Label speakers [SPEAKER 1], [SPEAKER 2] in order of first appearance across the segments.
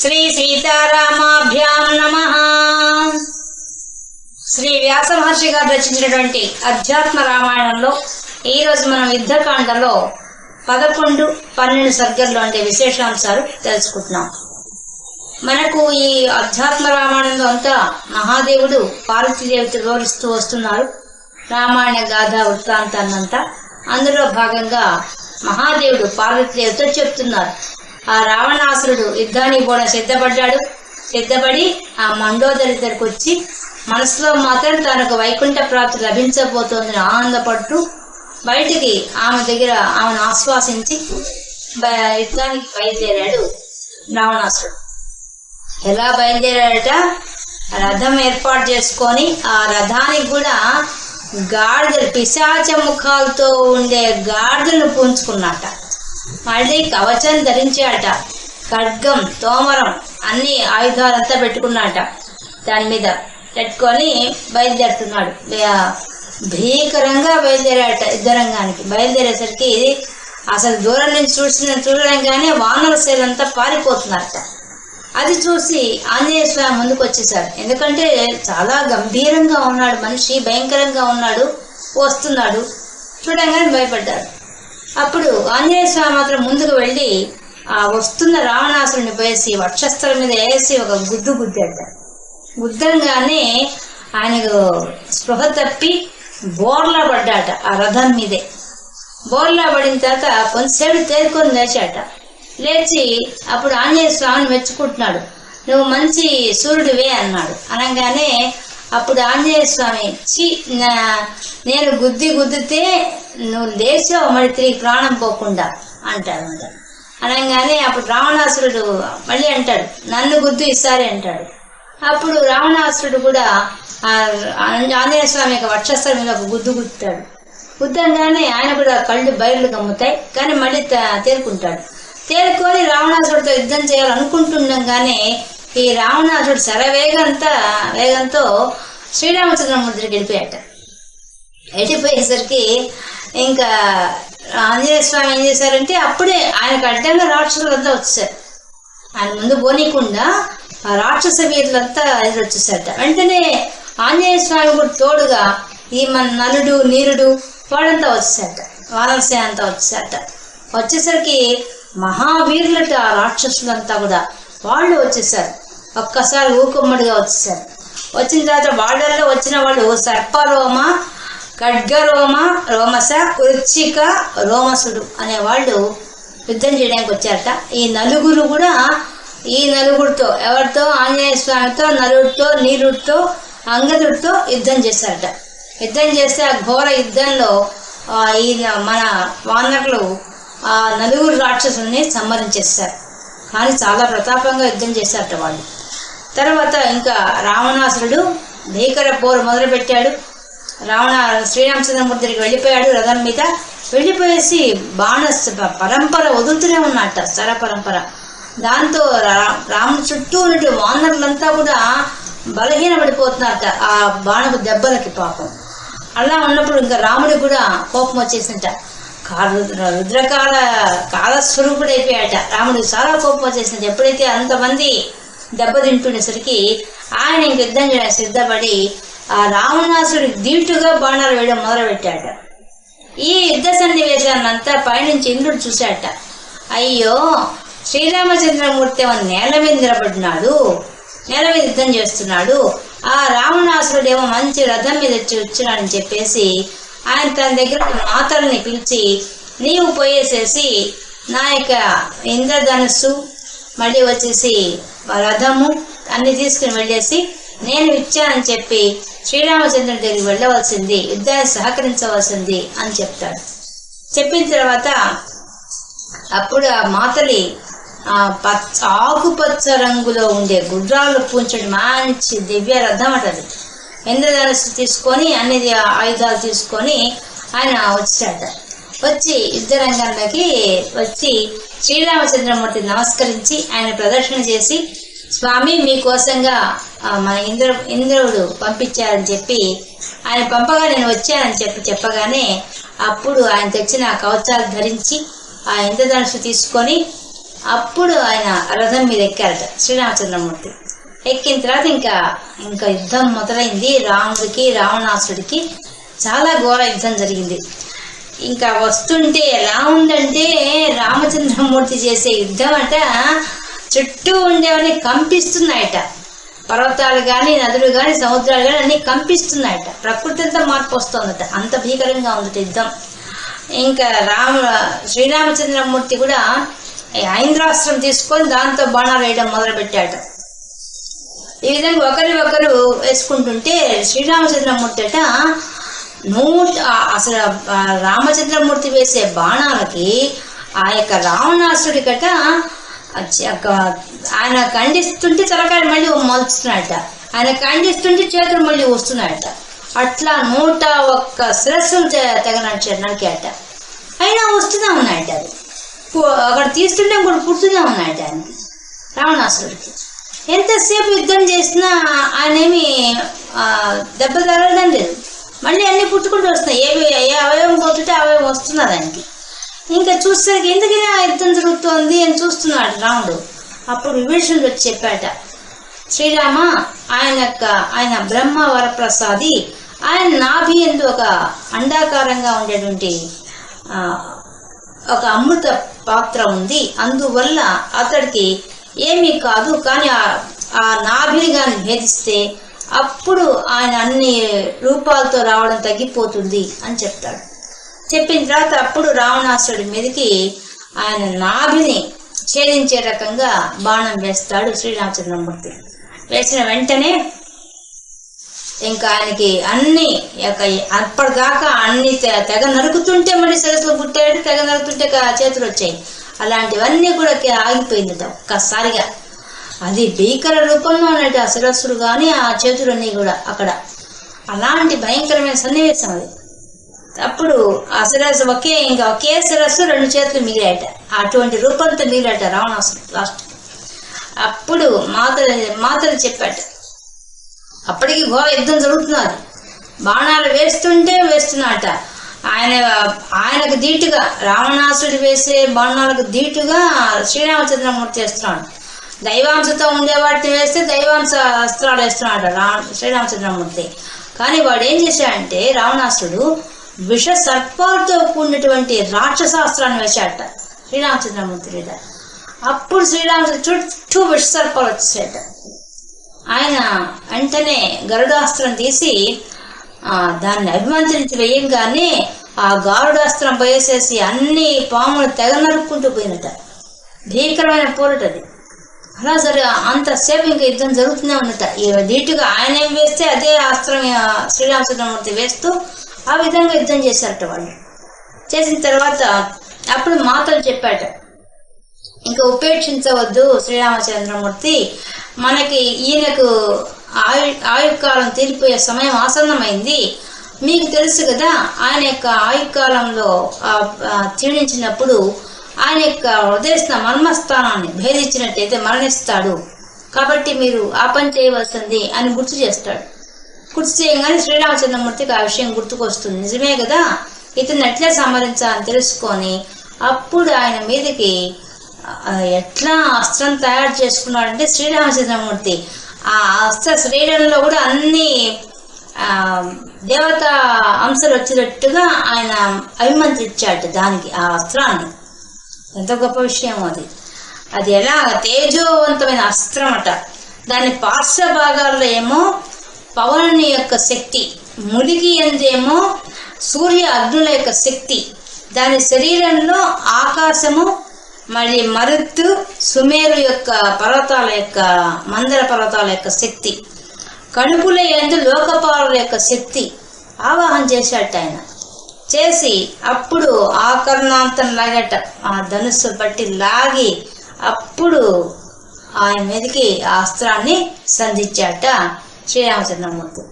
[SPEAKER 1] శ్రీ సీతారామాభ్యాం నమ. శ్రీ వ్యాస మహర్షి గారు రచించినటువంటి అధ్యాత్మ రామాయణంలో ఈ రోజు మనం యుద్ధకాండలో పదకొండు పన్నెండు సర్గల్లో అంటే విశేషాంశాలు తెలుసుకుంటున్నాం. మనకు ఈ అధ్యాత్మ రామాయణంలో అంతా మహాదేవుడు పార్వతీదేవితో వివరిస్తూ వస్తున్నారు. రామాయణ గాథ వృత్తాంతాన్నంతా. అందులో భాగంగా మహాదేవుడు పార్వతీదేవితో చెప్తున్నారు. ఆ రావణాసురుడు యుద్ధానికి కూడా సిద్ధపడ్డాడు. సిద్ధపడి ఆ మండోదరి దగ్గరికి వచ్చి మనసులో మాత్రం తనకు వైకుంఠ ప్రాప్తి లభించబోతోందని ఆనందపడుతూ బయటికి ఆమె దగ్గర ఆమెను ఆశ్వాసించి యుద్ధానికి బయలుదేరాడు రావణాసురుడు. ఎలా బయలుదేరాడట? రథం ఏర్పాటు చేసుకొని ఆ రథానికి కూడా గాడిదలు పిశాచ ముఖాలతో ఉండే గాడిదలను పూంచుకున్నట్ట. మళ్ళీ కవచం ధరించాట ఖడ్గం తోమరం అన్ని ఆయుధాలంతా పెట్టుకున్నాట దాని మీద పెట్టుకొని బయలుదేరుతున్నాడు. భీకరంగా బయలుదేరాట యుద్ధరంగానికి. బయలుదేరేసరికి అసలు దూరం నుంచి చూసిన చూడడంగానే వానర సేలంతా పారిపోతున్నారట. అది చూసి ఆంజనేయ స్వామి ముందుకు వచ్చేసాడు ఎందుకంటే చాలా గంభీరంగా ఉన్నాడు మనిషి భయంకరంగా ఉన్నాడు వస్తున్నాడు. చూడంగానే భయపడ్డాడు. అప్పుడు ఆంజనేయ స్వామి మాత్రం ముందుకు వెళ్ళి ఆ వస్తున్న రావణాసురుని పోయేసి వక్షస్థల మీద వేసి ఒక గుద్దు గుద్దాడు గుద్దంగానే ఆయనకు స్పృహ తప్పి బోర్లా పడ్డాట ఆ రథం మీదే. బోర్లా పడిన తర్వాత కొంతసేపు తేరుకొని లేచాట. లేచి అప్పుడు ఆంజనేయ స్వామిని మెచ్చుకుంటున్నాడు. నువ్వు మంచి సూర్యుడివే అన్నాడు. అనగానే అప్పుడు ఆంజనేయ స్వామి చి నేను గుద్ది గుద్దితే నువ్వు లేచావు మరి తిరిగి ప్రాణం పోకుండా అంటాడు అనగానే అప్పుడు రావణాసురుడు మళ్ళీ అంటాడు నన్ను గుద్దు ఈసారి అంటాడు. అప్పుడు రావణాసురుడు కూడా ఆంజనేయ స్వామి యొక్క వక్షస్థలం మీద ఒక గుద్దు గుద్దుతాడు. గుద్దంగానే ఆయన కూడా కళ్ళు బయర్లు గమ్ముతాయి కానీ మళ్ళీ తేరుకుంటాడు. తేరుకొని రావణాసుడితో యుద్ధం చేయాలనుకుంటుండగానే ఈ రావణాసుడు శరవేగంతా వేగంతో శ్రీరామచంద్రమూర్తి దగ్గరికి వెళ్ళిపోయాట. వెళ్ళిపోయేసరికి ఇంకా ఆంజనేయ స్వామి ఏం చేశారంటే అప్పుడే ఆయనకు అడ్డంగా రాక్షసులంతా వచ్చేసారు. ఆయన ముందు పోనీకుండా ఆ రాక్షస వీరులంతా ఎదురు వచ్చేసారట. వెంటనే ఆంజనేయ స్వామి కూడా తోడుగా ఈ మన నలుడు నీరుడు వాడంతా వచ్చేసారట. వానరసేన అంతా వచ్చేసారట. వచ్చేసరికి మహావీరులట ఆ రాక్షసులంతా కూడా. వాళ్ళు వచ్చేసారు. ఒక్కసారి ఊకమ్మడిగా వచ్చేసారు. వచ్చిన తర్వాత వాళ్ళల్లో వచ్చిన వాళ్ళు సర్పరోమ ఖడ్గరోమ రోమస వృచ్చిక రోమసుడు అనే వాళ్ళు యుద్ధం చేయడానికి వచ్చారట. ఈ నలుగురు కూడా ఈ నలుగురితో ఎవరితో? ఆంజనేయ స్వామితో నలుగురితో నీరుడితో అంగదుడితో యుద్ధం చేశారట. యుద్ధం చేస్తే ఆ ఘోర యుద్ధంలో ఈ మన వానరులు ఆ నలుగురు రాక్షసుల్ని సంహరించేస్తారు కానీ చాలా ప్రతాపంగా యుద్ధం చేశారట వాళ్ళు. తర్వాత ఇంకా రావణాసురుడు భీకర పోరు మొదలుపెట్టాడు. రావణ శ్రీరామచంద్రమూర్తి దగ్గరికి వెళ్ళిపోయాడు రథం మీద. వెళ్ళిపోయేసి బాణ పరంపర వదులుతూనే ఉన్నట్ట సర పరంపర. దాంతో రా- రాముడి చుట్టూ ఉన్నట్టు వానరులంతా కూడా బలహీనపడిపోతున్నారట ఆ బాణపు దెబ్బలకి పాపం. అలా ఉన్నప్పుడు ఇంకా రాముడు కూడా కోపం వచ్చేసింట. కాలు రుద్రకాల కాలస్వరూపుడైపోయాట. రాముడు చాలా కోపం వచ్చేసింది ఎప్పుడైతే అంతమంది దెబ్బతింటునేసరికి ఆయన ఇంక యుద్ధం చేయడానికి సిద్ధపడి ఆ రావణాసుడి దీటుగా బాణాలు వేయడం మొదలుపెట్టాడు ఈ యుద్ధ సన్నివేశాన్నంతా పైనుంచి ఇంద్రుడు చూశాట అయ్యో శ్రీరామచంద్రమూర్తి ఏమో నేల మీద నిలబడినాడు నేల మీద యుద్ధం చేస్తున్నాడు ఆ రావణాసురుడేమో మంచి రథం మీద వచ్చి వచ్చినాడని చెప్పేసి ఆయన తన దగ్గర మాతల్ని పిలిచి నీవు పోయేసేసి నా యొక్క ఇంద్రధనుస్సు మళ్ళీ వచ్చేసి రథము అన్ని తీసుకుని వెళ్ళేసి నేను ఇచ్చానని చెప్పి శ్రీరామచంద్రుడి దగ్గరికి వెళ్ళవలసింది యుద్ధాన్ని సహకరించవలసింది అని చెప్తాడు. చెప్పిన తర్వాత అప్పుడు ఆ మాతలి ఆ పచ్చ ఆకుపచ్చ రంగులో ఉండే గుడ్రాలు పూంచడం మంచి దివ్య రథం అంటది ఇంద్రధనస్సు తీసుకొని అన్ని ఆయుధాలు తీసుకొని ఆయన వచ్చాట వచ్చి యుద్ధ రంగంలోకి వచ్చి శ్రీరామచంద్రమూర్తి నమస్కరించి ఆయన ప్రదర్శన చేసి స్వామి మీకోసంగా మన ఇంద్ర ఇంద్రుడు పంపించారని చెప్పి ఆయన పంపగా నేను వచ్చానని చెప్పి చెప్పగానే అప్పుడు ఆయన తెచ్చిన కవచాలు ధరించి ఆ ఇంద్రధనుసు తీసుకొని అప్పుడు ఆయన రథం మీద ఎక్కారట శ్రీరామచంద్రమూర్తి. ఎక్కిన తర్వాత ఇంకా ఇంకా యుద్ధం మొదలైంది. రాముడికి రావణాసుడికి చాలా ఘోర యుద్ధం జరిగింది. ఇంకా వస్తుంటే ఎలా ఉందంటే రామచంద్రమూర్తి చేసే యుద్ధం అట చుట్టూ ఉండేవన్నీ కంపిస్తున్నాయట. పర్వతాలు కానీ నదులు కానీ సముద్రాలు కానీ అన్నీ కంపిస్తున్నాయట. ప్రకృతి అంతా మార్పు వస్తుందట. అంత భీకరంగా ఉందట యుద్ధం. ఇంకా రామ శ్రీరామచంద్రమూర్తి కూడా ఈ ఐంద్రాస్త్రం తీసుకొని దాంతో బాణాలు వేయడం మొదలుపెట్టాట ఈ విధంగా ఒకరి ఒకరు వేసుకుంటుంటే శ్రీరామచంద్రమూర్తి అట నూట అసలు రామచంద్రమూర్తి వేసే బాణాలకి ఆ యొక్క రావణాసుడికట ఆయన ఖండిస్తుంటే తలకాయ మళ్ళీ మలుస్తున్నాడట ఆయన ఖండిస్తుంటే చేతులు మళ్ళీ వస్తున్నాయట అట్లా నూట ఒక్క శిరస్సులు తగినట్టు తెగనడిచాడు నరికాట అయినా వస్తూనే ఉన్నాయట అది. అక్కడ తీస్తుంటే కూడా పుడుతూనే ఉన్నాయట ఆయనకి రావణాసురుడికి. ఎంతసేపు యుద్ధం చేసినా ఆయన ఏమి దెబ్బ తగలడం లేదు. మళ్ళీ అన్నీ పుట్టుకుంటూ వస్తున్నాయి. ఏవి ఏ అవయవం పోతుంటే అవయవం వస్తున్నది ఆయనకి. ఇంకా చూసేసరికి ఎందుకైనా యుద్ధం జరుగుతోంది? అని చూస్తున్నాడు రాముడు. అప్పుడు విభీషణుడు వచ్చి చెప్పాట శ్రీరామ ఆయన యొక్క ఆయన బ్రహ్మ వరప్రసాది ఆయన నాభి ఎందు ఒక అండాకారంగా ఉండేటువంటి ఒక అమృత పాత్ర ఉంది. అందువల్ల అతడికి ఏమీ కాదు. కానీ ఆ- ఆ నాభిని కానీ భేదిస్తే అప్పుడు ఆయన అన్ని రూపాలతో రావడం తగ్గిపోతుంది అని చెప్తాడు. చెప్పిన తర్వాత అప్పుడు రావణాసుడి మీదకి ఆయన నాభిని ఛేదించే రకంగా బాణం వేస్తాడు శ్రీరామచంద్రమూర్తి. వేసిన వెంటనే ఇంకా ఆయనకి అన్ని అప్పటిదాకా అన్ని తెగ నరుకుతుంటే మళ్ళీ సరస్సులో పుట్టాడు తెగ నరుకుతుంటే చేతులు వచ్చాయి. అలాంటివన్నీ కూడా ఆగిపోయింది ఆగిపోయిందట ఒక్కసారిగా. అది భీకర రూపంలో ఉన్నట్టు ఆ శిరస్సులు కానీ ఆ చేతులన్నీ కూడా అక్కడ. అలాంటి భయంకరమైన సన్నివేశం అది. అప్పుడు ఆ శిరస్సు ఒకే ఇంకా ఒకే శిరస్సు రెండు చేతులు మిగిలాయట. అటువంటి రూపంతో మిగిలాట రావణాసుడు లాస్ట్. అప్పుడు మాతలు మాతలు చెప్పాట. అప్పటికి ఘోర యుద్ధం జరుగుతున్నది. బాణాలు వేస్తుంటే వేస్తున్నట. ఆయన ఆయనకు ధీటుగా రావణాసుడు వేసే బాణాలకు ధీటుగా శ్రీరామచంద్రమూర్తి వేస్తున్నాడు. దైవాంశతో ఉండే వాటిని వేస్తే దైవాంశ అస్త్రాలు వేస్తున్నాడు రా శ్రీరామచంద్రమూర్తి. కానీ వాడు ఏం చేశాడంటే రావణాసుడు విష సర్పాలతో కూడినటువంటి రాక్షసాస్త్రాన్ని వేశాడట. శ్రీరామచంద్రమూర్తి మీద అప్పుడు శ్రీరామచంద్ర చుట్టూ విష సర్పాలు వచ్చేట ఆయన వెంటనే గరుడాస్త్రం తీసి దాన్ని అభిమంత్రించి వేయంగానే ఆ గారుడాస్త్రం పోయేసేసి అన్ని పాములు తెగ నరుక్కుంటూ పోయినట. భీకరమైన పోరటది అలా సరే అంతసేపు ఇంకా యుద్ధం జరుగుతూనే ఉన్నట. దీటుగా ఆయన ఏం వేస్తే అదే అస్త్రం శ్రీరామచంద్రమూర్తి వేస్తూ ఆ విధంగా యుద్ధం చేశారట వాళ్ళు. చేసిన తర్వాత అప్పుడు మాతలు చెప్పాట ఇంకా ఉపేక్షించవద్దు శ్రీరామచంద్రమూర్తి. మనకి ఈయనకు ఆయు ఆయుకాలం తీరిపోయే సమయం ఆసన్నమైంది. మీకు తెలుసు కదా ఆయన యొక్క ఆయుకాలంలో క్షీణించినప్పుడు ఆయన యొక్క హృదయస్థ మర్మస్థానాన్ని భేదించినట్టయితే మరణిస్తాడు. కాబట్టి మీరు ఆ పని చేయవలసింది అని గుర్తు చేస్తాడు. గుర్తు చేయగానే శ్రీరామచంద్రమూర్తికి ఆ విషయం గుర్తుకొస్తుంది. నిజమే కదా? ఇతను ఎట్లా సంహరించాలని తెలుసుకొని అప్పుడు ఆయన మీదకి ఎట్లా అస్త్రం తయారు చేసుకున్నాడంటే శ్రీరామచంద్రమూర్తి. ఆ అస్త్ర శరీరంలో కూడా అన్ని దేవత దేవతా అంశాలు వచ్చినట్టుగా ఆయన అభిమంత్రించాడు దానికి ఆ అస్త్రాన్ని. ఎంత గొప్ప విషయం అది. అది ఎలా తేజోవంతమైన అస్త్రం అట. దాని పార్శ్వ భాగాల్లో ఏమో పవనుని యొక్క శక్తి ములిగి ఎందేమో సూర్య అగ్నుల యొక్క శక్తి. దాని శరీరంలో ఆకాశము మరి మరుత్తు సుమేరు యొక్క పర్వతాల యొక్క మందర పర్వతాల యొక్క శక్తి. కణుపుల ఎందు లోకపాలల యొక్క శక్తి ఆవాహన చేశాట ఆయన. చేసి అప్పుడు ఆకర్ణాంతం లాగట. ఆ ధనుస్సు బట్టి లాగి అప్పుడు ఆయన మీదకి ఆ అస్త్రాన్ని సంధించాట శ్రీరామచంద్రమూర్తి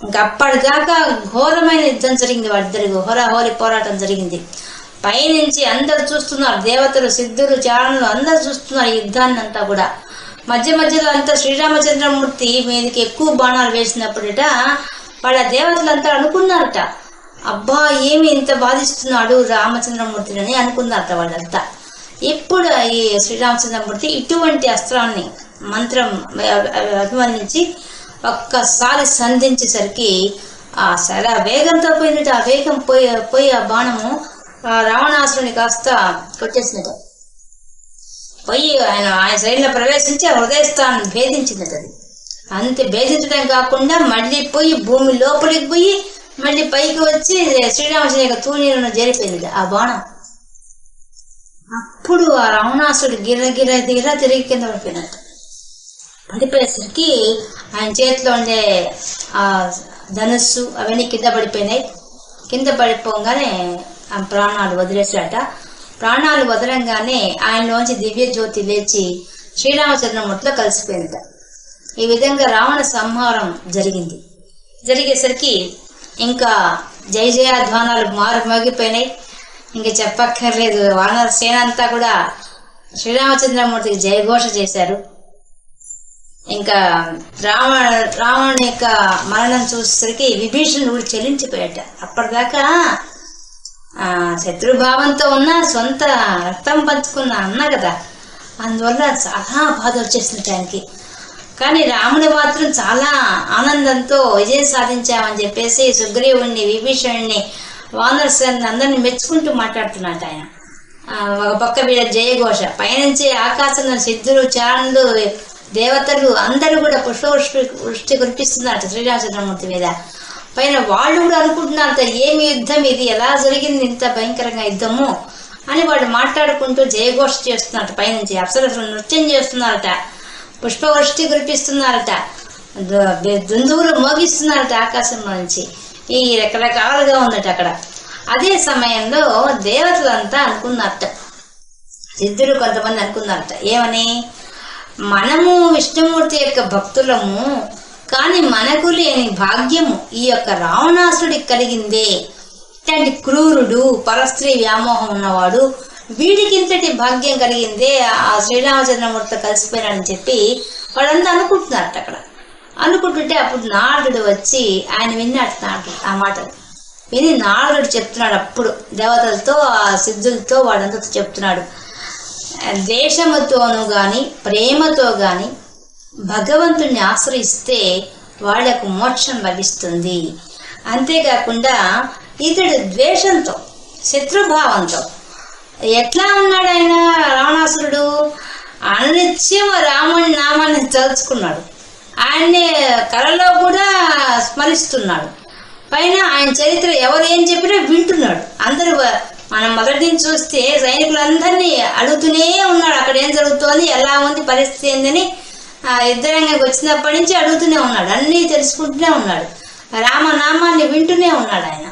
[SPEAKER 1] ఇంకా అప్పటిదాకా ఘోరమైన యుద్ధం జరిగింది వాడిద్దరికి హోరాహోరి పోరాటం జరిగింది. పైనుంచి అందరు చూస్తున్నారు దేవతలు సిద్ధులు చారణులు అందరు చూస్తున్నారు యుద్ధాన్ని అంతా కూడా. మధ్య మధ్యలో అంతా శ్రీరామచంద్రమూర్తి మీదకి ఎక్కువ బాణాలు వేసినప్పుడట వాళ్ళ దేవతలంతా అనుకున్నారట. అబ్బా ఏమి ఇంత బాధిస్తున్నాడు రామచంద్రమూర్తిని అనుకున్నారట వాళ్ళంతా. ఇప్పుడు ఈ శ్రీరామచంద్రమూర్తి ఇటువంటి అస్త్రాన్ని మంత్రం అభిమానించి ఒక్కసారి సంధించేసరికి ఆ సరే ఆ వేగంతో పోయినట్టు ఆ వేగం పోయి పోయి ఆ బాణము ఆ రావణాసురుని కాస్త కొట్టేసినట్టు పోయి ఆయన ఆయన శరీరంలో ప్రవేశించి ఆ హృదయస్థానం భేదించినట్టు అది. అంతే భేదించడం కాకుండా మళ్ళీ పోయి భూమి లోపలికి పోయి మళ్ళీ పైకి వచ్చి శ్రీరామచంద్ర యొక్క తూనీలను జరిపోయింది ఆ బాణం. అప్పుడు ఆ రావణాసుడు గిర గిర గిర తిరిగి కింద పడిపోయినట్టు. పడిపోయేసరికి ఆయన చేతిలో ఉండే ఆ ధనుస్సు అవన్నీ కింద పడిపోయినాయి. కింద పడిపోగానే ఆ ప్రాణాలు వదిలేసాడట ప్రాణాలు వదలంగానే ఆయనలోంచి దివ్య జ్యోతి లేచి శ్రీరామచంద్రమూర్తిలో కలిసిపోయిందట. ఈ విధంగా రావణ సంహారం జరిగింది. జరిగేసరికి ఇంకా జయ జయాధ్వానాలు మారు మోగిపోయినాయి. ఇంకా చెప్పక్కర్లేదు. వానర సేన అంతా కూడా శ్రీరామచంద్రమూర్తికి జయఘోష చేశారు. ఇంకా రావణ రావణుని యొక్క మరణం చూసేసరికి విభీషణుడు చెల్లించిపోయాట అప్పటిదాకా శత్రుభావంతో ఉన్న సొంత రక్తం పంచుకున్న అన్న కదా. అందువల్ల చాలా బాధ వచ్చేసింది ఆయనకి కానీ రాముడు మాత్రం చాలా ఆనందంతో విజయం సాధించామని చెప్పేసి సుగ్రీవుణ్ణి విభీషణుణ్ణి వానరసేన అందరిని మెచ్చుకుంటూ మాట్లాడుతున్నాడు ఆయన. ఒక పక్క వీళ్ళ జయఘోష. పైనుంచి ఆకాశంలో సిద్ధులు చారణులు దేవతలు అందరూ కూడా పుష్పవృష్టి వృష్టి కురిపిస్తున్నారు శ్రీరామచంద్రమూర్తి మీద. పైన వాళ్ళు కూడా అనుకుంటున్నారట ఏమి యుద్ధం ఇది? ఎలా జరిగింది ఇంత భయంకరంగా యుద్ధము? అని వాళ్ళు మాట్లాడుకుంటూ జయఘోష చేస్తున్నారట పైనుంచి అప్సరసులు నృత్యం చేస్తున్నారట పుష్పవృష్టి కురిపిస్తున్నారట దుందువులు మోగిస్తున్నారట ఆకాశంలో నుంచి. ఈ రకరకాలుగా ఉందట అక్కడ. అదే సమయంలో దేవతలంతా అనుకున్నారట. సిద్ధులు కొంతమంది అనుకున్నారట ఏమని? మనము విష్ణుమూర్తి యొక్క భక్తులము కానీ మనకు లేని భాగ్యము ఈ యొక్క రావణాసుడికి కలిగిందే. ఇట్లాంటి క్రూరుడు పరస్త్రీ వ్యామోహం ఉన్నవాడు వీడికి ఇంతటి భాగ్యం కలిగిందే. ఆ శ్రీరామచంద్రమూర్తితో కలిసిపోయినాడని చెప్పి వాళ్ళంతా అనుకుంటున్నారట అక్కడ. అనుకుంటుంటే అప్పుడు నారదుడు వచ్చి ఆయన విన్నాడు నారదుడు ఆ మాటలు విని నారదుడు చెప్తున్నాడు అప్పుడు దేవతలతో ఆ సిద్ధులతో వాడంతా చెప్తున్నాడు. ద్వేషముతోనూ గాని ప్రేమతో గాని భగవంతుణ్ణి ఆశ్రయిస్తే వాళ్ళకు మోక్షం లభిస్తుంది. అంతేకాకుండా ఇతడు ద్వేషంతో శత్రుభావంతో ఎట్లా ఉన్నాడు ఆయన రావణాసురుడు? అనిత్యం రాముని నామాన్ని తలుచుకున్నాడు. ఆయన్ని కళలో కూడా స్మరిస్తున్నాడు. పైన ఆయన చరిత్ర ఎవరు ఏం చెప్పినా వింటున్నాడు. అందరూ మనం మొదటి నుంచి చూస్తే సైనికులందరినీ అడుగుతూనే ఉన్నాడు. అక్కడ ఏం జరుగుతోంది? ఎలా ఉంది పరిస్థితి ఏందని ఆ యుద్ధరంగంకి వచ్చినప్పటి నుంచి అడుగుతూనే ఉన్నాడు. అన్నీ తెలుసుకుంటూనే ఉన్నాడు. రామనామాన్ని వింటూనే ఉన్నాడు ఆయన.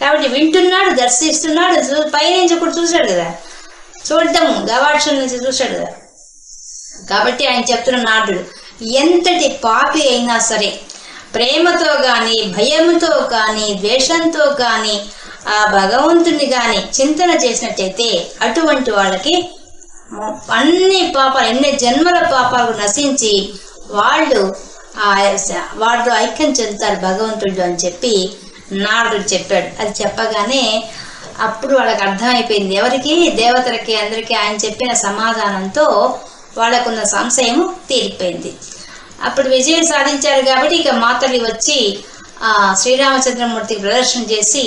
[SPEAKER 1] కాబట్టి వింటున్నాడు దర్శిస్తున్నాడు చూ- పైనుంచి ఒకటి చూశాడు కదా. చూడటము గవాక్షం నుంచి చూశాడు కదా. కాబట్టి ఆయన చెప్తున్న నాటుడు ఎంతటి పాపి అయినా సరే ప్రేమతో కానీ భయంతో కానీ ద్వేషంతో కానీ ఆ భగవంతుని గాని చింతన చేసినట్టయితే అటువంటి వాళ్ళకి అన్ని పాపాలు ఎన్ని జన్మల పాపాలు నశించి వాళ్ళు ఆ వాళ్ళు ఐక్యం చెందుతారు భగవంతుడు అని చెప్పి నారదుడు చెప్పాడు. అది చెప్పగానే అప్పుడు వాళ్ళకి అర్థమైపోయింది. ఎవరికి? దేవతలకి అందరికీ ఆయన చెప్పిన సమాధానంతో వాళ్ళకున్న సంశయము తీరిపోయింది. అప్పుడు విజయం సాధించారు కాబట్టి ఇక మాతలి వచ్చి శ్రీరామచంద్రమూర్తికి ప్రదర్శన చేసి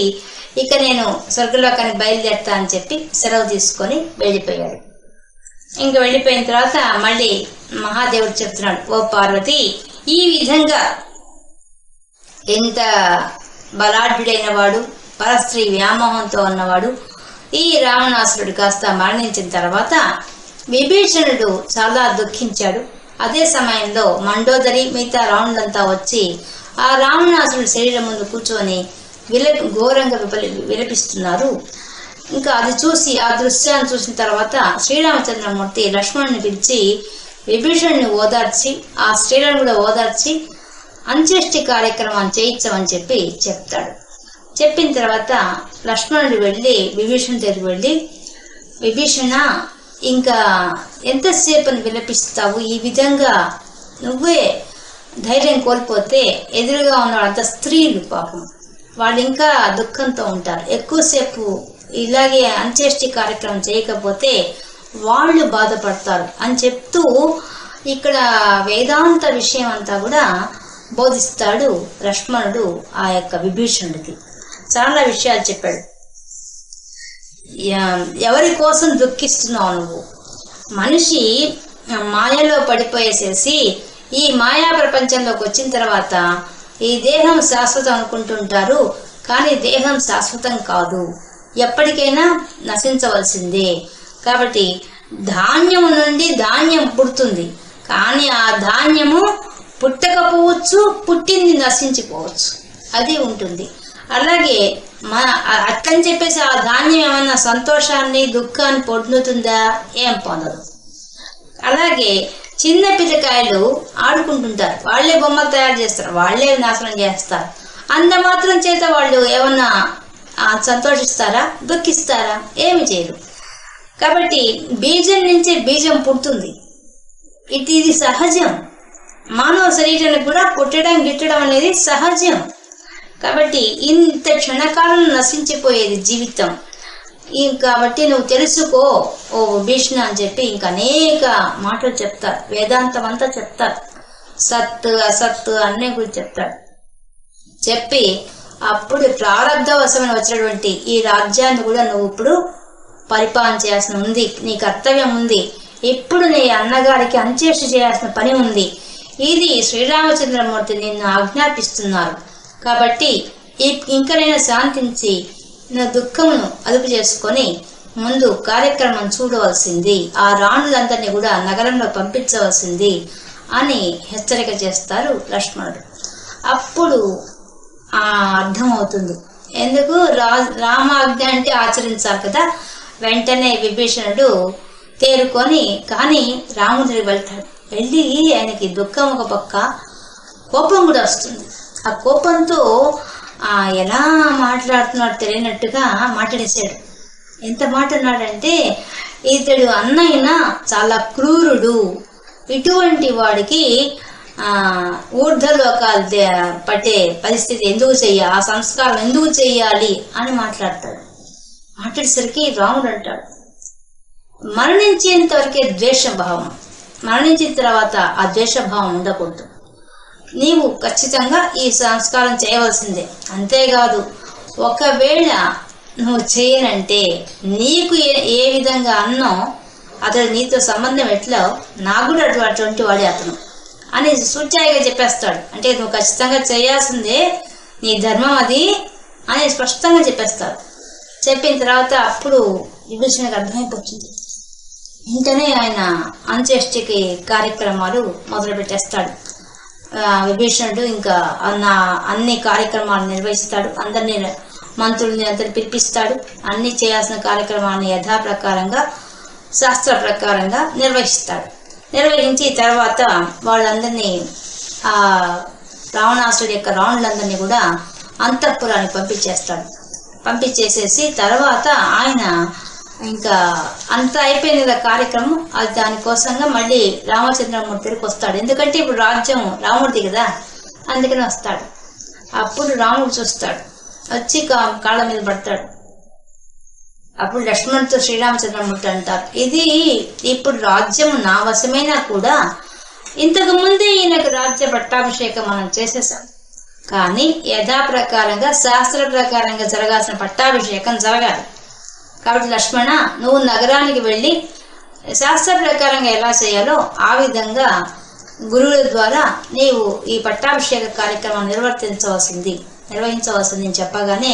[SPEAKER 1] ఇక నేను స్వర్గలోకానికి బయలుదేరుతా అని చెప్పి సెలవు తీసుకొని వెళ్ళిపోయాడు ఇంక వెళ్ళిపోయిన తర్వాత మళ్ళీ మహాదేవుడు చెప్తున్నాడు ఓ పార్వతి ఈ విధంగా ఎంత బలాఢ్యుడైన వాడు పరస్త్రీ వ్యామోహంతో ఉన్నవాడు ఈ రావణాసురుడు కాస్త మరణించిన తర్వాత విభీషణుడు చాలా దుఃఖించాడు. అదే సమయంలో మండోదరి మిగతా రావణులంతా వచ్చి ఆ రావణాసురుడు శరీరం ముందు కూర్చొని విల ఘోరంగా విపలి విలపిస్తున్నారు. ఇంకా అది చూసి ఆ దృశ్యాన్ని చూసిన తర్వాత శ్రీరామచంద్రమూర్తి లక్ష్మణుని పిలిచి విభీషణ్ని ఓదార్చి ఆ స్త్రీలను కూడా ఓదార్చి అంత్యేష్టి కార్యక్రమాన్ని చేయించమని చెప్పి చెప్తాడు. చెప్పిన తర్వాత లక్ష్మణుడు వెళ్ళి విభీషణ్ దగ్గరికి వెళ్ళి విభీషణ ఇంకా ఎంతసేపు విలపిస్తావు? ఈ విధంగా నువ్వే ధైర్యం కోల్పోతే ఎదురుగా ఉన్న వాళ్ళంతా స్త్రీలు పాపం. వాళ్ళు ఇంకా దుఃఖంతో ఉంటారు. ఎక్కువసేపు ఇలాగే అంత్యేష్టి కార్యక్రమం చేయకపోతే వాళ్ళు బాధపడతారు అని చెప్తూ ఇక్కడ వేదాంత విషయం అంతా కూడా బోధిస్తాడు లక్ష్మణుడు ఆ యొక్క విభీషణుడికి. చాలా విషయాలు చెప్పాడు. ఎవరి కోసం దుఃఖిస్తున్నావు నువ్వు? మనిషి మాయలో పడిపోయేసేసి ఈ మాయా ప్రపంచంలోకి వచ్చిన తర్వాత ఈ దేహం శాశ్వతం అనుకుంటుంటారు కానీ దేహం శాశ్వతం కాదు. ఎప్పటికైనా నశించవలసిందే. కాబట్టి ధాన్యం నుండి ధాన్యం పుడుతుంది. కానీ ఆ ధాన్యము పుట్టకపోవచ్చు పుట్టింది నశించిపోవచ్చు. అది ఉంటుంది. అలాగే మన అట్టని అట్లని చెప్పేసి ఆ ధాన్యం ఏమైనా సంతోషాన్ని దుఃఖాన్ని పొందుతుందా? ఏం పొందదు. అలాగే చిన్న పిల్లకాయలు ఆడుకుంటుంటారు. వాళ్ళే బొమ్మలు తయారు చేస్తారు. వాళ్ళే నాశనం చేస్తారు. అంత మాత్రం చేత వాళ్ళు ఏమన్నా సంతోషిస్తారా? దుఃఖిస్తారా? ఏమి చేయరు. కాబట్టి బీజం నుంచే బీజం పుడుతుంది. ఇది ఇది సహజం. మానవ శరీరానికి కూడా పుట్టడం గిట్టడం అనేది సహజం. కాబట్టి ఇంత క్షణకాలం నశించిపోయేది జీవితం. కాబట్టి నువ్వు తెలుసుకో ఓ భీష్ణ అని చెప్పి ఇంకా అనేక మాటలు చెప్తారు. వేదాంతం అంతా చెప్తారు. సత్ అసత్ అన్నీ గురించి చెప్తాడు చెప్పి అప్పుడు ప్రారంధవశమైన వచ్చినటువంటి ఈ రాజ్యాన్ని కూడా నువ్వు ఇప్పుడు పరిపాలన చేయాల్సిన ఉంది. నీ కర్తవ్యం ఉంది. ఇప్పుడు నీ అన్నగారికి అంత్యేష్టి చేయాల్సిన పని ఉంది. ఇది శ్రీరామచంద్రమూర్తి నిన్ను ఆజ్ఞాపిస్తున్నారు. కాబట్టి ఈ- ఇంకనైనా శాంతించి నా దుఃఖమును అదుపు చేసుకొని ముందు కార్యక్రమం చూడవలసింది. ఆ రాణులందరినీ కూడా నగరంలో పంపించవలసింది అని హెచ్చరిక చేస్తారు లక్ష్మణుడు. అప్పుడు ఆ అర్థమవుతుంది. ఎందుకు? రా రామాజ్ఞ అంటే ఆచరించాలి కదా. వెంటనే విభీషణుడు తేరుకొని కానీ రాముడి వెళ్తాడు వెళ్ళి ఆయనకి దుఃఖం ఒక పక్క కోపం కూడా వస్తుంది. ఆ కోపంతో ఎలా మాట్లాడుతున్నాడు తెలియనట్టుగా మాట్లాడేశాడు. ఎంత మాట్లాడినాడంటే ఇతడు అన్నయ్యన చాలా క్రూరుడు. ఇటువంటి వాడికి ఊర్ధలోకాలు దే- పట్టే పరిస్థితి ఎందుకు చెయ్యాలి ఆ సంస్కారం ఎందుకు చెయ్యాలి అని మాట్లాడతాడు. మాట్లాడేసరికి రాముడు అంటాడు మరణించేంత వరకే ద్వేషభావం. మరణించిన తర్వాత ఆ ద్వేషభావం ఉండకూడదు. నీవు ఖచ్చితంగా ఈ సంస్కారం చేయవలసిందే. అంతేకాదు ఒకవేళ నువ్వు చేయనంటే నీకు ఏ ఏ విధంగా అన్నం అతడు నీతో సంబంధం ఎట్లా నాకు కూడా అటువంటి వాడే అతను అని సూచాయిగా చెప్పేస్తాడు. అంటే నువ్వు ఖచ్చితంగా చేయాల్సిందే నీ ధర్మం అది అని స్పష్టంగా చెప్పేస్తాడు. చెప్పిన తర్వాత అప్పుడు విభీషణకు అర్థమైపోతుంది. వెంటనే ఆయన అంత్యేష్టికి కార్యక్రమాలు మొదలు పెట్టేస్తాడు విభీషణుడు ఇంకా అన్న అన్ని కార్యక్రమాలు నిర్వహిస్తాడు. అందరినీ మంత్రుల్ని అందరిని పిలిపిస్తాడు. అన్ని చేయాల్సిన కార్యక్రమాలను యథాప్రకారంగా శాస్త్ర ప్రకారంగా నిర్వహిస్తాడు. నిర్వహించి తర్వాత వాళ్ళందరినీ ఆ రావణాసుడి యొక్క రావణులందరినీ కూడా అంతఃపురానికి పంపించేస్తాడు. పంపించేసేసి తర్వాత ఆయన ఇంకా అంత అయిపోయింది కదా కార్యక్రమం. అది దానికోసంగా మళ్ళీ రామచంద్రమూర్తి దగ్గరికి వస్తాడు. ఎందుకంటే ఇప్పుడు రాజ్యం రాముడిది కదా అందుకని వస్తాడు. అప్పుడు రాముడు చూస్తాడు. వచ్చి కా- కాళ్ళ మీద పడతాడు. అప్పుడు లక్ష్మణుడితో శ్రీరామచంద్రమూర్తి అంటారు. ఇది ఇప్పుడు రాజ్యం నా వశమైనా కూడా ఇంతకు ముందే ఈయనకు రాజ్య పట్టాభిషేకం మనం చేసేసాం. కానీ యథాప్రకారంగా శాస్త్ర ప్రకారంగా జరగాల్సిన పట్టాభిషేకం జరగాలి. కాబట్టి లక్ష్మణ నువ్వు నగరానికి వెళ్ళి శాస్త్ర ప్రకారంగా ఎలా చేయాలో ఆ విధంగా గురువుల ద్వారా నీవు ఈ పట్టాభిషేక కార్యక్రమం నిర్వర్తించవలసింది. నిర్వహించవలసింది అని చెప్పగానే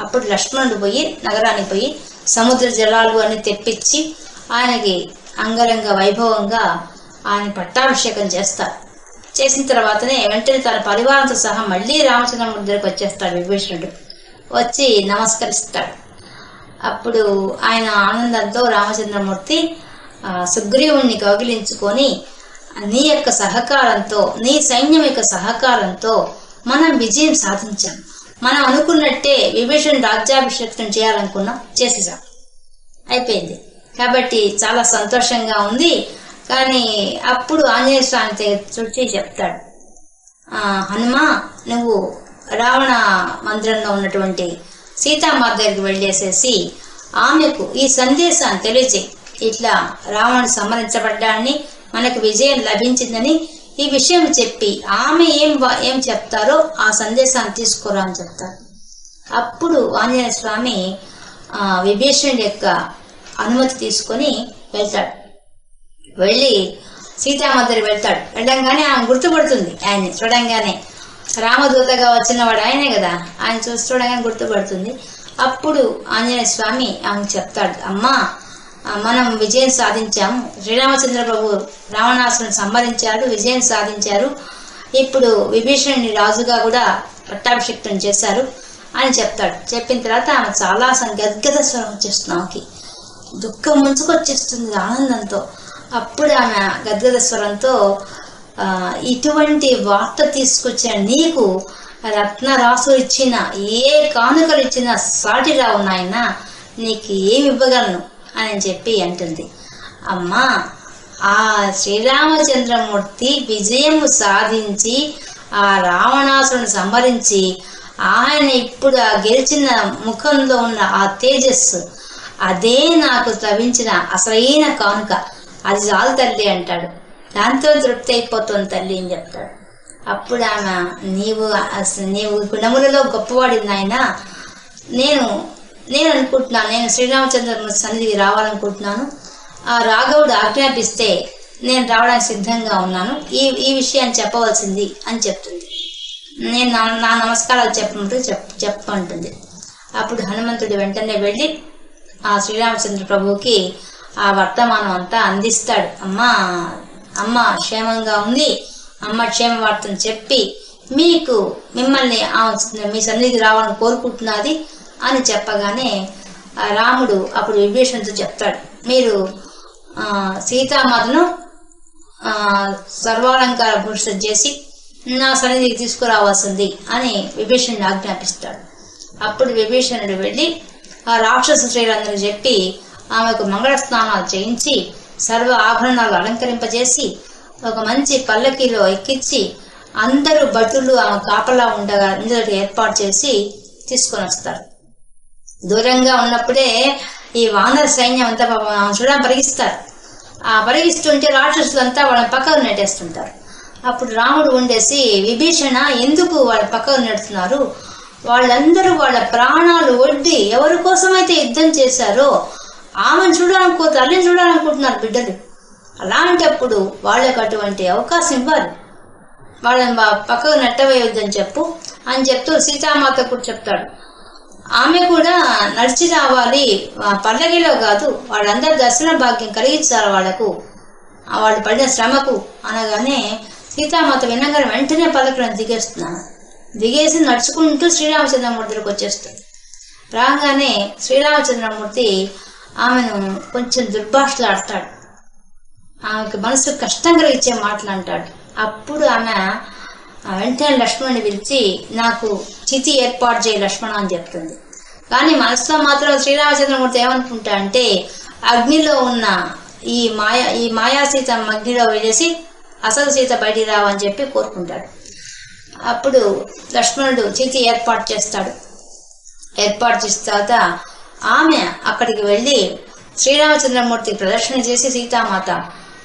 [SPEAKER 1] అప్పుడు లక్ష్మణుడు పోయి నగరానికి పోయి సముద్ర జలాలు అని తెప్పించి ఆయనకి అంగరంగ వైభవంగా ఆయన పట్టాభిషేకం చేస్తారు చేసిన తర్వాతనే వెంటనే తన పరివారంతో సహా మళ్ళీ రామచంద్రమూర్తి దగ్గరకు వచ్చేస్తాడు విభీషణుడు. వచ్చి నమస్కరిస్తాడు. అప్పుడు ఆయన ఆనందంతో రామచంద్రమూర్తి సుగ్రీవుణ్ణి కౌగిలించుకొని నీ యొక్క సహకారంతో నీ సైన్యం యొక్క సహకారంతో మనం విజయం సాధించాం. మనం అనుకున్నట్టే విభీషణ్ రాజ్యాభిషేకం చేయాలనుకున్నాం. చేసేసాం. అయిపోయింది. కాబట్టి చాలా సంతోషంగా ఉంది. కానీ అప్పుడు ఆంజనేయ స్వామి చూసి చూచి చెప్తాడు. హనుమ హనుమా నువ్వు రావణ మందిరంలో ఉన్నటువంటి సీతామాత దగ్గరికి వెళ్ళేసేసి ఆమెకు ఈ సందేశాన్ని తెలియజేయి ఇట్లా రావణుడు సంహరించబడ్డాన్ని మనకు విజయం లభించిందని ఈ విషయం చెప్పి ఆమె ఏం వా- ఏం చెప్తారో ఆ సందేశాన్ని తీసుకురా అని చెప్తారు. అప్పుడు ఆంజనేయ స్వామి విభీషణుడి యొక్క అనుమతి తీసుకొని వెళ్తాడు. వెళ్ళి సీతామాతరి వెళ్తాడు. వెళ్ళంగానే ఆమె గుర్తుపడుతుంది. ఆయన్ని చూడంగానే రామదూతగా వచ్చిన వాడు ఆయనే కదా? ఆయన చూస్తుండగానే గుర్తుపడుతుంది. అప్పుడు ఆంజనేయ స్వామి ఆమెకు చెప్తాడు అమ్మా మనం విజయం సాధించాము. శ్రీరామచంద్ర ప్రభు రావణాసురుని సంహరించాడు విజయం సాధించారు. ఇప్పుడు విభీషణుని రాజుగా కూడా పట్టాభిషిక్తం చేశారు అని చెప్తాడు. చెప్పిన తర్వాత ఆమె చాలా గద్గద స్వరం వచ్చేస్తుంది ఆమెకి. దుఃఖం ముంచుకొచ్చేస్తుంది ఆనందంతో. అప్పుడు ఆమె గద్గద స్వరంతో ఇటువంటి వార్త తీసుకొచ్చిన నీకు రత్నరాసు ఇచ్చిన ఏ కానుకలు ఇచ్చిన సాటి రావు నాయన నీకు ఏమి ఇవ్వగలను అని చెప్పి అంటుంది. అమ్మా ఆ శ్రీరామచంద్రమూర్తి విజయము సాధించి ఆ రావణాసురుని సంహరించి ఆయన ఇప్పుడు ఆ గెలిచిన ముఖంలో ఉన్న ఆ తేజస్సు అదే నాకు లభించిన అసలైన కానుక. అది చాలు తల్లి అంటాడు. దాంతో తృప్తి అయిపోతుంది తల్లి అని చెప్తాడు. అప్పుడు ఆమె నీవు అసలు నీవు గుణములలో గొప్పవాడి నాయన. నేను నేను అనుకుంటున్నాను నేను శ్రీరామచంద్ర సన్నిధికి రావాలనుకుంటున్నాను. ఆ రాఘవుడు ఆజ్ఞాపిస్తే నేను రావడానికి సిద్ధంగా ఉన్నాను. ఈ ఈ విషయాన్ని చెప్పవలసింది అని చెప్తుంది. నేను నా నా నమస్కారాలు చెప్పమంటూ చెప్ చెప్పంటుంది అప్పుడు హనుమంతుడు వెంటనే వెళ్ళి ఆ శ్రీరామచంద్ర ప్రభువుకి ఆ వర్తమానం అంతా అందిస్తాడు. అమ్మా అమ్మ క్షేమంగా ఉంది అమ్మ క్షేమ వార్తను చెప్పి మీకు మిమ్మల్ని ఆమె మీ సన్నిధి రావాలని కోరుకుంటున్నది అని చెప్పగానే రాముడు అప్పుడు విభీషణతో చెప్తాడు. మీరు సీతామాతను సర్వాలంకార భూషిత చేసి నా సన్నిధికి తీసుకురావాల్సింది అని విభీషణుడు ఆజ్ఞాపిస్తాడు. అప్పుడు విభీషణుడు వెళ్ళి ఆ రాక్షస స్త్రీలందరూ చెప్పి ఆమెకు మంగళ స్నానాలు చేయించి సర్వ ఆభరణాలు అలంకరింపజేసి ఒక మంచి పల్లకిలో ఎక్కించి అందరూ భటులు ఆమె కాపలా ఉండగా అందరూ ఏర్పాటు చేసి తీసుకొని వస్తారు. దూరంగా ఉన్నప్పుడే ఈ వానర సైన్యం అంతా చూడడం చూడ పరిగిస్తారు ఆ పరిగిస్తుంటే రాక్షసులంతా వాళ్ళని పక్కకు నెట్టేస్తుంటారు. అప్పుడు రాముడు ఉండేసి విభీషణ ఎందుకు వాళ్ళ పక్కకు నెడుతున్నారు? వాళ్ళందరూ వాళ్ళ ప్రాణాలు ఒడ్డి ఎవరి కోసమైతే యుద్ధం చేశారో ఆమెను చూడాలనుకో తల్లిని చూడాలనుకుంటున్నారు బిడ్డలు. అలాంటప్పుడు వాళ్ళకు అటువంటి అవకాశం ఇవ్వాలి. వాళ్ళని పక్కకు నెట్టవేయొద్దని చెప్పు అని చెప్తూ సీతామాత కూడా చెప్తాడు. ఆమె కూడా నడిచి రావాలి పల్లకిలో కాదు వాళ్ళందరూ దర్శన భాగ్యం కలిగించాలి వాళ్ళకు. వాళ్ళు పడిన శ్రమకు అనగానే సీతామాత వినగానే వెంటనే పల్లకిలను దిగేస్తున్నాను. దిగేసి నడుచుకుంటూ శ్రీరామచంద్రమూర్తికి వచ్చేస్తుంది. రాగానే శ్రీరామచంద్రమూర్తి ఆమెను కొంచెం దుర్భాషలాడతాడు. ఆమెకు మనసు కష్టం కలిగించే మాటలు అంటాడు. అప్పుడు ఆమె వెంటనే లక్ష్మణుని పిలిచి నాకు చితి ఏర్పాటు చేయి లక్ష్మణ అని చెప్తుంది. కానీ మనసులో మాత్రం శ్రీరామచంద్రమూర్తి ఏమనుకుంటా అంటే అగ్నిలో ఉన్న ఈ మాయా ఈ మాయా సీత అగ్నిలో వేసి అసలు సీత బయటికి రావని చెప్పి కోరుకుంటాడు. అప్పుడు లక్ష్మణుడు చితి ఏర్పాటు చేస్తాడు. ఏర్పాటు చేసిన తర్వాత ఆమె అక్కడికి వెళ్ళి శ్రీరామచంద్రమూర్తి ప్రదర్శన చేసి సీతామాత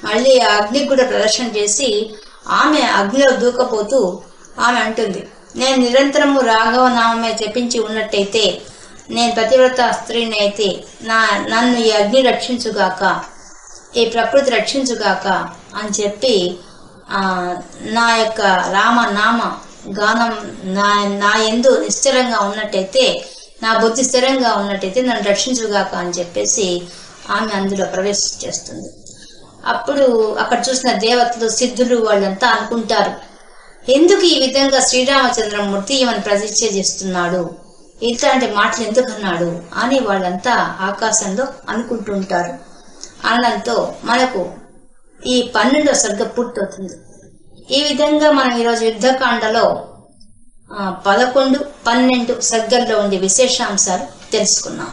[SPEAKER 1] మళ్ళీ ఆ అగ్నికి కూడా ప్రదర్శన చేసి ఆమె అగ్నిలో దూకపోతూ ఆమె అంటుంది నేను నిరంతరము రాఘవ నామమే జపించి ఉన్నట్టయితే నేను పతివ్రత స్త్రీని అయితే నా నన్ను ఈ అగ్ని రక్షించుగాక ఈ ప్రకృతి రక్షించుగాక అని చెప్పి నా యొక్క రామ నామ గానం నా నా ఎందు నిశ్చలంగా ఉన్నట్టయితే నా బుద్ధి స్థిరంగా ఉన్నట్టయితే నన్ను రక్షించుగాక అని చెప్పేసి ఆమె అందులో ప్రవేశం చేస్తుంది. అప్పుడు అక్కడ చూసిన దేవతలు సిద్ధులు వాళ్ళంతా అనుకుంటారు ఎందుకు ఈ విధంగా శ్రీరామచంద్రమూర్తి ఈమెను ప్రతిష్ఠ చేస్తున్నాడు? ఇట్లాంటి మాటలు ఎందుకు అన్నాడు అని వాళ్ళంతా ఆకాశంలో అనుకుంటుంటారు. అనడంతో మనకు ఈ పన్నెండో సర్గ పూర్తవుతుంది. ఈ విధంగా మనం ఈరోజు యుద్ధకాండలో పదకొండు పన్నెండు సర్గల్లో ఉండే విశేషాంశాలు తెలుసుకున్నాం.